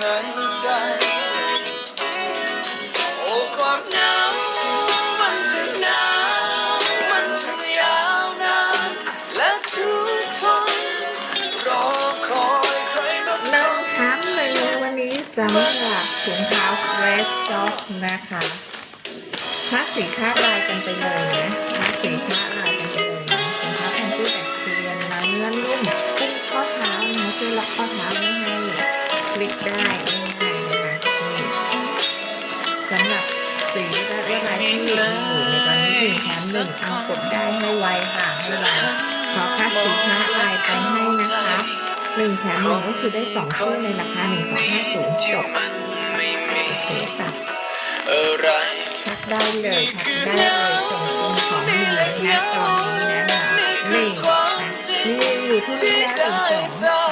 ในใจ โอ้ความหนาวมันช่างหนาวมันช่างยาวนานและทุกทนรอคอยใครมาหนึ่งแถมหนึ่งในวันนี้สำหรับถุงเท้าเฟรชซ็อกนะคะคลาสีคาดลายกันไปเลยนะคลาสีคาดลายกันไปเลยนะถุงเท้าแอนตี้แบคทีเรียนะเนื้อนุ่มกุ้งข้อเท้านะช่วยล็อกข้อเท้าไม่ให้คลิ สำหรับสีและลวดลายที่มีอยู่ในตอนนี้หนึ่งแถมหนึ่งเอากดได้ให้ไวค่ะให้ไวขอคลาสสีคลาลายไปให้นะคะหนึ่งแถมหนึ่งก็คือได้สองคู่ในราคาหนึ่งสองห้าศูนย์จบโอเคค่ะทักได้เลยทักได้เลยส่งคุณของมีนะตอนนี้นะคะนี่ค่ะมีอยู่ที่นี่แล้วหนึ่งสอง